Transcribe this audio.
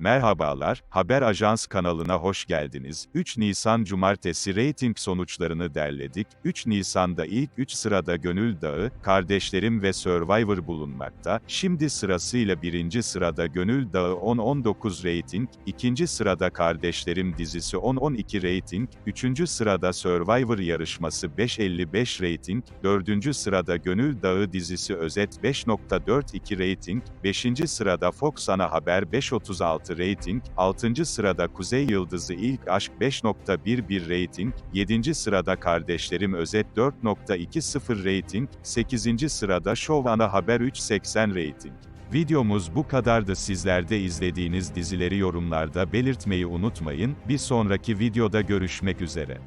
Merhabalar, Haber Ajans kanalına hoş geldiniz. 3 Nisan Cumartesi reyting sonuçlarını derledik. 3 Nisan'da ilk 3 sırada Gönül Dağı, Kardeşlerim ve Survivor bulunmakta. Şimdi sırasıyla 1. sırada Gönül Dağı 10-19 reyting, 2. sırada Kardeşlerim dizisi 10-12 reyting, 3. sırada Survivor yarışması 5.55 reyting, 4. sırada Gönül Dağı dizisi özet 5.42 reyting, 5. sırada Fox Ana Haber 5.36 reyting, 6. sırada Kuzey Yıldızı İlk Aşk 5.11 reyting, 7. sırada Kardeşlerim Özet 4.20 reyting, 8. sırada Show Ana Haber 3.80 reyting. Videomuz bu kadardı. Sizler de izlediğiniz dizileri yorumlarda belirtmeyi unutmayın. Bir sonraki videoda görüşmek üzere.